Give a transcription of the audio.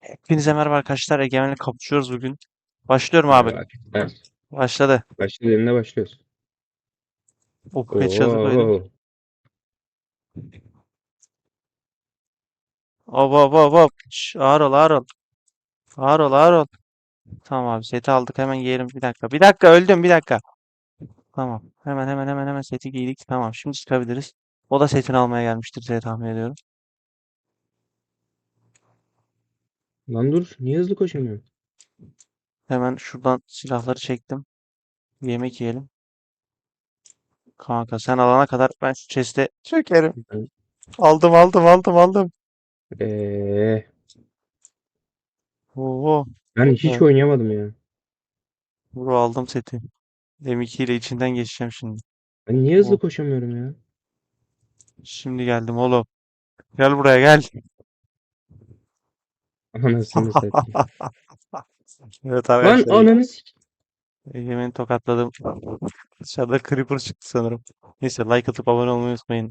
Hepinize merhaba arkadaşlar. Egemen'le kapışıyoruz bugün. Başlıyorum abi. Evet. Başladı. Başladı eline başlıyoruz. Oh headshot'ı koydum. Oo. Hop hop hop hop. Şş, ağır ol ağır ol. Ağır ol ağır ol. Tamam abi seti aldık hemen giyelim. Bir dakika. Bir dakika öldüm bir dakika. Tamam. Hemen hemen hemen hemen seti giydik. Tamam şimdi çıkabiliriz. O da setini almaya gelmiştir diye tahmin ediyorum. Lan dur niye hızlı koşamıyorum? Hemen şuradan silahları çektim. Yemek yiyelim. Kanka sen alana kadar ben şu chest'e çökerim. Ben- Aldım aldım aldım aldım. Eee Oo. ben hiç Evet. oynayamadım ya. Bro aldım seti. M2 ile içinden geçeceğim şimdi. Ben niye hızlı Oh. koşamıyorum ya? Şimdi geldim oğlum. Gel buraya gel. Anasını satayım. Evet Lan arkadaşlar. ananı sik- Egemen'i tokatladım. Dışarıda creeper çıktı sanırım. Neyse like atıp abone olmayı unutmayın.